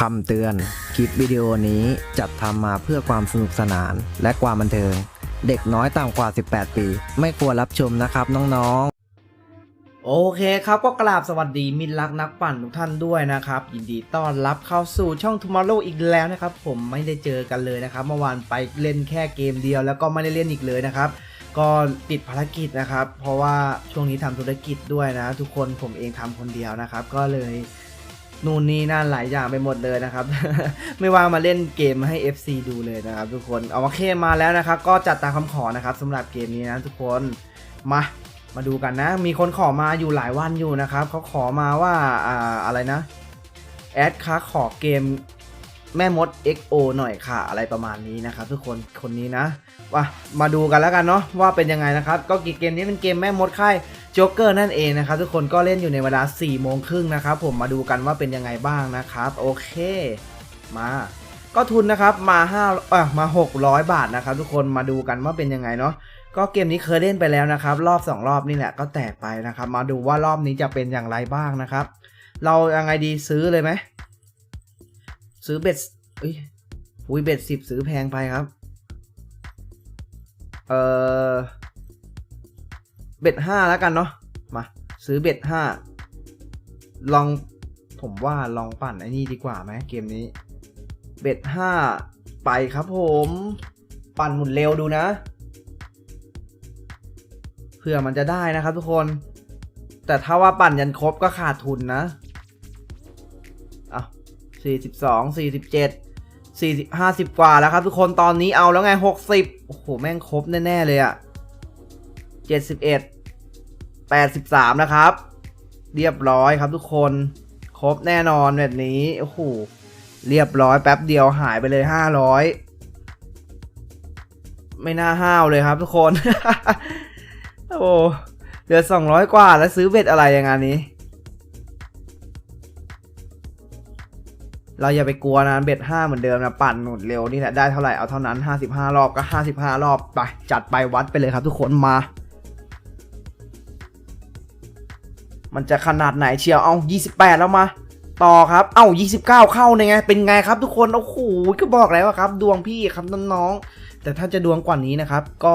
คำเตือน คลิปวิดีโอนี้จัดทำมาเพื่อความสนุกสนานและความบันเทิง เด็กน้อยต่ำกว่า 18 ปี ไม่ควรรับชมนะครับน้องๆ โอเคครับก็กราบสวัสดีมิตรรักนักปั่นทุกท่านด้วยนะครับ ยินดีต้อนรับเข้าสู่ช่อง Tomorrow อีกแล้วนะครับ ผมไม่ได้เจอกันเลยนะครับ เมื่อวานไปเล่นแค่เกมเดียวแล้วก็ไม่ได้เล่นอีกเลยนะครับ ก็ติดภารกิจนะครับ เพราะว่าช่วงนี้ทำธุรกิจด้วยนะ ทุกคนผมเองทำคนเดียวนะครับ ก็เลยนู่นนี่นั่นหลายอย่างไปหมดเลยนะครับ ไม่ว่างมาเล่นเกมให้ FC ดูเลยนะครับ ทุกคนเอาโอเคมาแล้วนะครับ ก็จัดตามคำขอนะครับสำหรับเกมนี้นะทุกคนมามาดูกันนะ มีคนขอมาอยู่หลายวันอยู่นะครับเขาขอมาว่าอ่าอะไรนะแอดคะขอเกม แม่มด XO หน่อยค่ะ อะไรประมาณนี้นะครับทุกคนคนนี้นะว่ามาดูกันแล้วกันเนาะว่าเป็นยังไงนะครับ ก็เกมนี้เป็นเกมแม่มดค่ายโจ๊กเกอร์นั่นเองนะครับทุกคนก็เล่นอยู่ในเวลา4โมงครึ่งนะครับผมมาดูกันว่าเป็นยังไงบ้างนะครับ โอเคมา ก็ทุนนะครับมา5เอ่อมา 600 บาทนะครับ ทุกคนมาดูกันว่าเป็นยังไงเนาะก็เกมนี้เคยเล่นไปแล้วนะครับ รอบ 2 รอบนี่แหละก็แตกไปนะครับ มาดูว่ารอบนี้จะเป็นอย่างไรบ้างนะครับ เรายังไงดีซื้อเลยไหม ซื้อเบ็ดอุ้ยอุ้ยเบ็ดสิบซื้อแพงไปครับ เออเบ็ดห้าแล้วกันเนาะ มา ซื้อเบ็ดห้าลองผมว่าลองปั่นไอ้นี่ดีกว่าไหมเกมนี้ เบ็ดห้าไปครับผม ปั่นหมุนเร็วดูนะ เพื่อมันจะได้นะครับทุกคน แต่ถ้าว่าปั่นยันครบก็ขาดทุนนะ 42 47 40 50 กว่าแล้วครับทุกคนตอนนี้เอาแล้วไง 60 โอ้โห แม่งครบแน่ ๆ เลยอะ่ะ 71 83 นะครับ เรียบร้อยครับทุกคนครบแน่นอนแบบนี้ โอ้โห เรียบร้อยแป๊บเดียวหายไปเลย 500 ไม่น่าห้าวเลยครับทุกคน โอ้เหลือ 200 กว่าแล้วซื้อเบ็ดอะไรอย่างานนี้ เราอย่าไปกลัวนะเบ็ดห้าเหมือนเดิมนะปั่นหนุนเร็วนี่แหละได้เท่าไหร่เอาเท่านั้นห้าสิบห้ารอบก็ห้าสิบห้ารอบไปจัดไปวัดไปเลยครับทุกคนมา มันจะขนาดไหนเชียวเอายี่สิบแปดแล้วมาต่อครับเอ้ายี่สิบเก้าเข้าเนี่ยไง เป็นไงครับทุกคนโอ้โหก็บอกแล้วครับ ดวงพี่ครับน้องๆแต่ถ้าจะดวงกว่านี้นะครับ ก็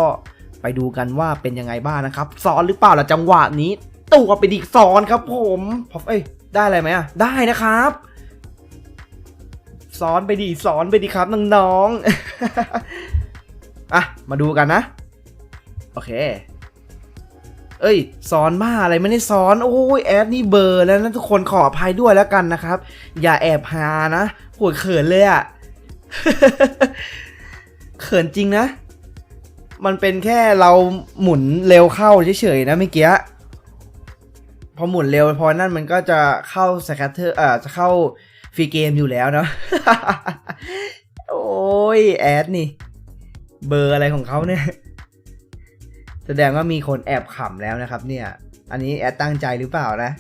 ไปดูกันว่าเป็นยังไงบ้างนะครับซ้อนหรือเปล่าล่ะจังหวะนี้ตัวไปดิซ้อนครับผมพอเอ้ยได้อะไรไหมอะได้นะครับ ซ้อนไปดิซ้อนไปดิครับน้องๆอะมาดูกันนะ โอเค เอ้ยซ้อนบ้าอะไรไม่ได้ซ้อน โอ้ยแอดนี่เบอร์แล้วนะทุกคนขออภัยด้วยแล้วกันนะครับ อย่าแอบหานะโหยเขินเลยอะเขินจริงนะ มันเป็นแค่เราหมุนเร็วเข้าเฉยๆนะเมื่อกี้พอหมุนเร็วพอนั่นมันก็จะเข้าสแคตเตอร์เอ่อจะเข้า ฟรีเกมอยู่แล้วเนาะโอ้ยแอดนี่ เบอร์อะไรของเขาเนี่ย แสดงว่ามีคนแอบขำแล้วนะครับ เนี่ย อันนี้แอดตั้งใจหรือเปล่านะ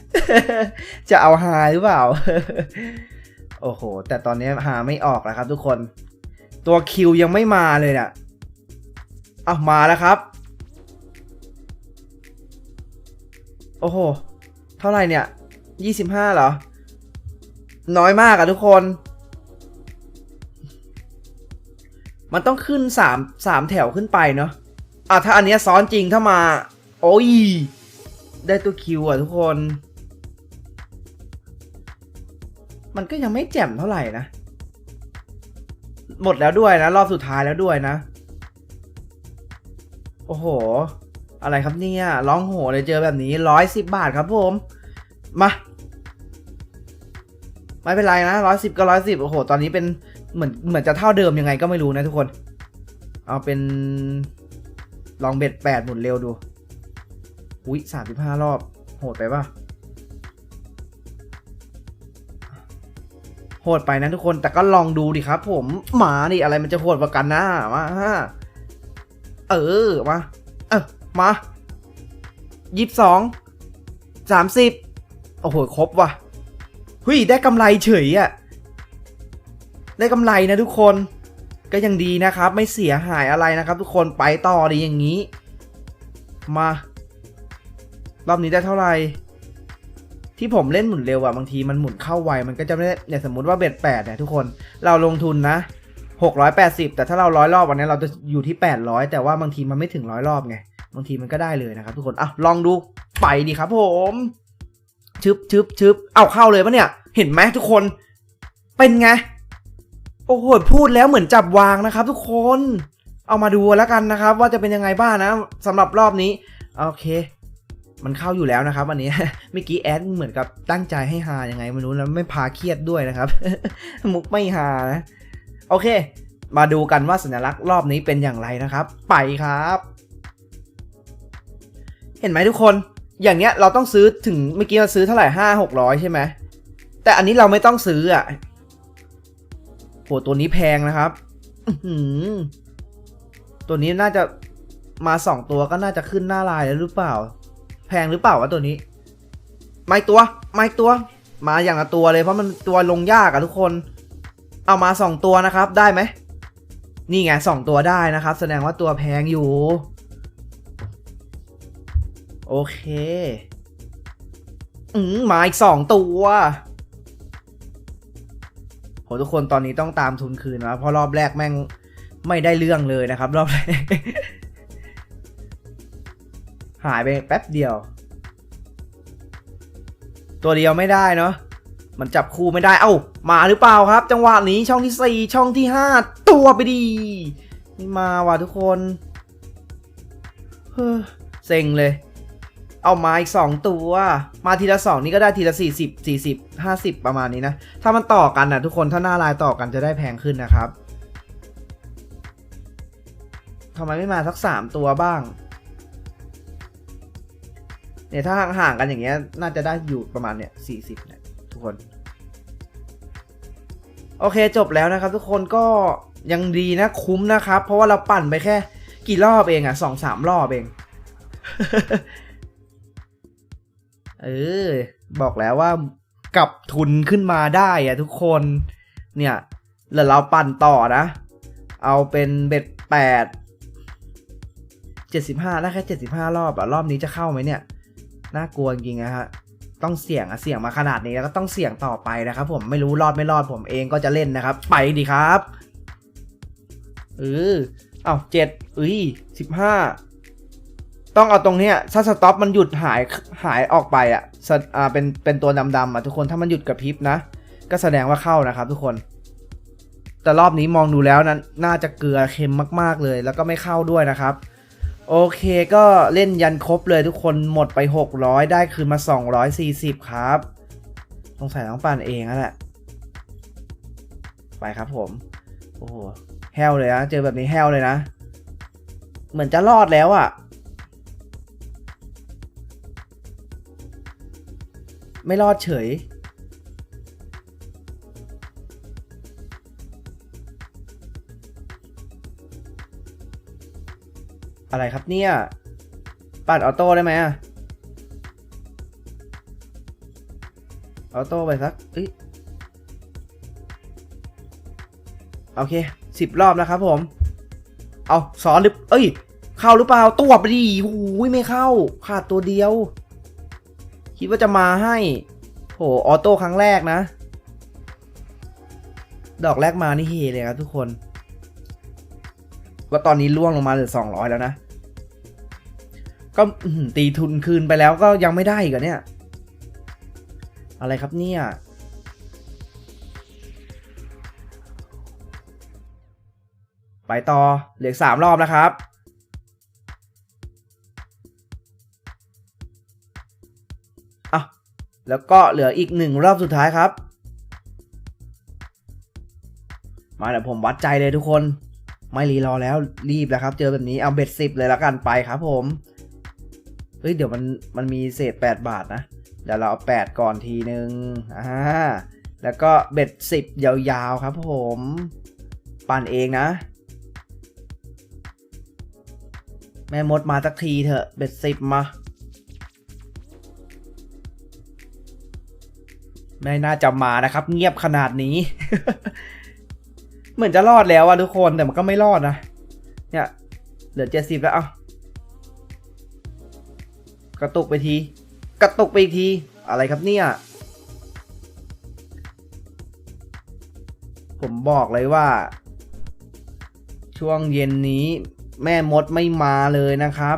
จะเอาฮาหรือเปล่า โอ้โห แต่ตอนนี้หาไม่ออกแล้วครับทุกคน ตัวคิวยังไม่มาเลยน่ะเอามาแล้วครับ โอ้โห เท่าไหร่เนี่ยยี่สิบห้าเหรอ น้อยมากอะทุกคน มันต้องขึ้นสามสามแถวขึ้นไปเนาะอะถ้าอันเนี้ยซ้อนจริงถ้ามา โอ้ย ได้ตัวคิวอะทุกคน มันก็ยังไม่แจ่มเท่าไหร่นะ หมดแล้วด้วยนะ รอบสุดท้ายแล้วด้วยนะ โอ้โห อะไรครับเนี่ย ร้องโหเลยเจอแบบนี้ร้อยสิบบาทครับผม มา ไม่เป็นไรนะร้อยสิบก็ร้อยสิบโอ้โห ตอนนี้เป็นเหมือนเหมือนจะเท่าเดิมยังไงก็ไม่รู้นะทุกคน เอาเป็น ลองเบ็ดแปดหมุนเร็วดู อุ้ยสามสิบห้ารอบ โหดไปป่ะ โหดไปนะทุกคน แต่ก็ลองดูดิครับ ผม หมาดิอะไรมันจะโหดกว่ากันนะ มาเออ มา เออมายี่สิบสองสามสิบโอ้โห ครบว่ะ เฮ้ยได้กำไรเฉยอะได้กำไรนะทุกคนก็ยังดีนะครับ ไม่เสียหายอะไรนะครับ ทุกคนไปต่อดีอย่างนี้ มา รอบนี้ได้เท่าไหร่ที่ผมเล่นหมุนเร็วอะบางทีมันหมุนเข้าไวมันก็จะไม่ได้เนี่ยสมมติว่าเบ็ดแปดเนี่ยทุกคนเราลงทุนนะหกร้อยแปดสิบแต่ถ้าเราร้อยรอบวันนี้เราจะอยู่ที่แปดร้อยแต่ว่าบางทีมันไม่ถึงร้อยรอบไงบางทีมันก็ได้เลยนะครับ ทุกคนอะลองดูไปดีครับผม ชึบชึบชึบเอาเข้าเลยปะเนี่ย เห็นไหมทุกคน เป็นไง โอ้โห พูดแล้วเหมือนจับวางนะครับ ทุกคน เอามาดูแล้วกันนะครับ ว่าจะเป็นยังไงบ้างนะสำหรับรอบนี้ โอเค มันเข้าอยู่แล้วนะครับ อันนี้ เมื่อกี้แอดเหมือนกับตั้งใจให้ฮายังไงไม่รู้แล้วไม่พาเครียดด้วยนะครับ มุกไม่ฮานะ โอเค มาดูกันว่าสัญลักษณ์รอบนี้เป็นอย่างไรนะครับ ไปครับ เห็นไหมทุกคน อย่างเนี้ยเราต้องซื้อถึงเมื่อกี้เราซื้อเท่าไหร่ห้าหกร้อยใช่ไหมแต่อันนี้เราไม่ต้องซื้ออะโหตัวนี้แพงนะครับตัวนี้น่าจะมาสองตัวก็น่าจะขึ้นหน้าลายแล้วหรือเปล่า แพงหรือเปล่าวะตัวนี้ ไม่ตัว ไม่ตัว มาอย่างละตัวเลยเพราะมันตัวลงยากอะทุกคน เอามาสองตัวนะครับ ได้ไหมนี่ไงสองตัวได้นะครับ แสดงว่าตัวแพงอยู่ โอเคอืมมาอีกสองตัวโหทุกคนตอนนี้ต้องตามทุนคืนนะเพราะรอบแรกแม่งไม่ได้เรื่องเลยนะครับ รอบแรกหายไปแป๊บเดียว ตัวเดียวไม่ได้เนาะมันจับคู่ไม่ได้เอ้า มาหรือเปล่าครับ จังหวะนี้ช่องที่สี่ช่องที่ห้าตัวไปดีนี่มาว่ะทุกคนเฮ้อเซ็งเลย เอามาอีกสองตัว มาทีละสองนี่ก็ได้ทีละสี่สิบสี่สิบห้าสิบประมาณนี้นะ ถ้ามันต่อกันนะทุกคนถ้าหน้าลายต่อกันจะได้แพงขึ้นนะครับทำไมไม่มาสักสามตัวบ้างเนี่ยถ้าห่างๆกันอย่างเงี้ยน่าจะได้อยู่ประมาณเนี่ยสี่สิบเนี่ยทุกคน โอเคจบแล้วนะครับ ทุกคนก็ยังดีนะคุ้มนะครับ เพราะว่าเราปั่นไปแค่ กี่รอบเองอะสองสามรอบเอง เออ บอกแล้วว่ากลับทุนขึ้นมาได้อะทุกคน เนี่ยแล้วเราปั่นต่อนะ เอาเป็นเบ็ดแปดเจ็ดสิบห้าได้แค่เจ็ดสิบห้ารอบอะรอบนี้จะเข้าไหมเนี่ยน่ากลัวจริงๆนะฮะต้องเสี่ยงอะเสี่ยงมาขนาดนี้แล้วก็ต้องเสี่ยงต่อไปนะครับ ผมไม่รู้รอดไม่รอดผมเองก็จะเล่นนะครับ ไปดีครับเออเอาเจ็ดอุ้ยสิบห้า ต้องเอาตรงเนี้ยถ้าสต็อปมันหยุดหายหายออกไปอะสะอ่าเป็นเป็นตัวดำๆอะทุกคนถ้ามันหยุดกระพริบนะ ก็แสดงว่าเข้านะครับทุกคน แต่รอบนี้มองดูแล้วนั้นน่าจะเกลือเค็มมากๆเลย แล้วก็ไม่เข้าด้วยนะครับ โอเคก็เล่นยันครบเลยทุกคนหมดไป 600 ได้คืนมา 240 ครับสงสัยต้องปั่นเองนั่นแหละไปครับผม โอ้โหแฮวเลยนะ เจอแบบนี้แฮวเลยนะ เหมือนจะรอดแล้วอะ่ะ ไม่รอดเฉย อะไรครับเนี่ย ปั่นออโต้ได้ไหมอะออโต้ไปสักเอ้ยโอเคสิบรอบนะครับผม เอาสอนหรือเอ้ย เข้าหรือเปล่าตัวไปดิหูยไม่เข้า ขาดตัวเดียว คิดว่าจะมาให้ โห ออโต้ครั้งแรกนะ ดอกแรกมานี่เฮเลยครับทุกคน ว่าตอนนี้ล่วงลงมาเหลือสองร้อยแล้วนะ ก็ตีทุนคืนไปแล้วก็ยังไม่ได้อีกเหรอเนี่ย อะไรครับเนี่ยไปต่อเหลือสามรอบนะครับ แล้วก็เหลืออีกหนึ่งรอบสุดท้ายครับ มาเดี๋ยวผมวัดใจเลยทุกคน ไม่รีรอแล้วรีบแล้วครับ เจอแบบนี้เอาเบ็ดสิบเลยแล้วกันไปครับผม เฮ้ยเดี๋ยวมันมันมีเศษ 8 บาทนะ เดี๋ยวเราเอา8ก่อนทีนึงอ่าแล้วก็เบ็ดสิบยาวๆครับผมปั่นเองนะ แม่มดมาสักทีเถอะเบ็ดสิบมา ไม่น่าจะมานะครับ เงียบขนาดนี้ เหมือนจะรอดแล้วอะทุกคนแต่มันก็ไม่รอดนะ เนี่ย เหลือเจ็ดสิบแล้วเอากระตุกไปที กระตุกไปอีกที อะไรครับเนี่ย ผมบอกเลยว่า ช่วงเย็นนี้แม่มดไม่มาเลยนะครับ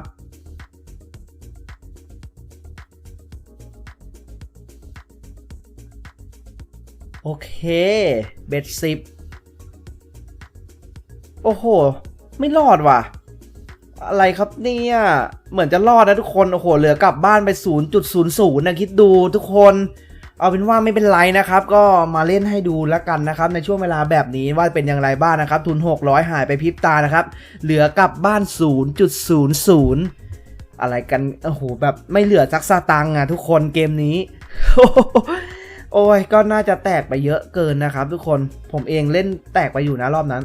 อเค เบ็ดสิบโอ้โห ไม่รอดว่ะ อะไรครับเนี่ย เหมือนจะรอดนะทุกคน โอ้โห เหลือกลับบ้านไป 0.00นะคิดดูทุกคน เอาเป็นว่าไม่เป็นไรนะครับ ก็มาเล่นให้ดูแล้วกันนะครับ ในช่วงเวลาแบบนี้ว่าเป็นอย่างไรบ้างนะครับ ทุน 600 หายไปพริบตานะครับ เหลือกลับบ้าน 0.00 อะไรกัน โอ้โห แบบไม่เหลือสักสตังค์อะทุกคนเกมนี้ โอ้ยก็น่าจะแตกไปเยอะเกินนะครับ ทุกคนผมเองเล่นแตกไปอยู่นะรอบนั้น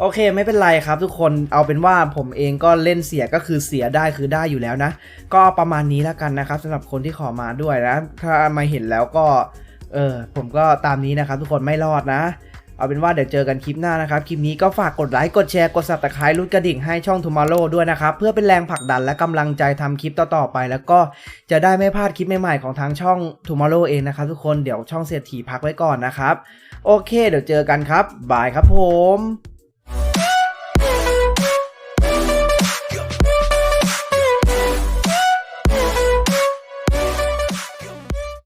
โอเคไม่เป็นไรครับ ทุกคนเอาเป็นว่าผมเองก็เล่นเสียก็คือเสียได้คือได้อยู่แล้วนะ ก็ประมาณนี้แล้วกันนะครับสำหรับคนที่ขอมาด้วยนะ ถ้ามาเห็นแล้วก็เออผมก็ตามนี้นะครับ ทุกคนไม่รอดนะ เอาเป็นว่าเดี๋ยวเจอกันคลิปหน้านะครับ คลิปนี้ก็ฝากกดไลค์ กดแชร์ กดซับสไครต์รุดกระดิ่งให้ช่อง Tomorrow ด้วยนะครับ เพื่อเป็นแรงผลักดันและกำลังใจทำคลิปต่อๆไป แล้วก็จะได้ไม่พลาดคลิปใหม่ๆของทางช่อง Tomorrow เองนะครับทุกคนเดี๋ยวช่องเศรษฐีพักไว้ก่อนนะครับ โอเค เดี๋ยวเจอกันครับบายครับผม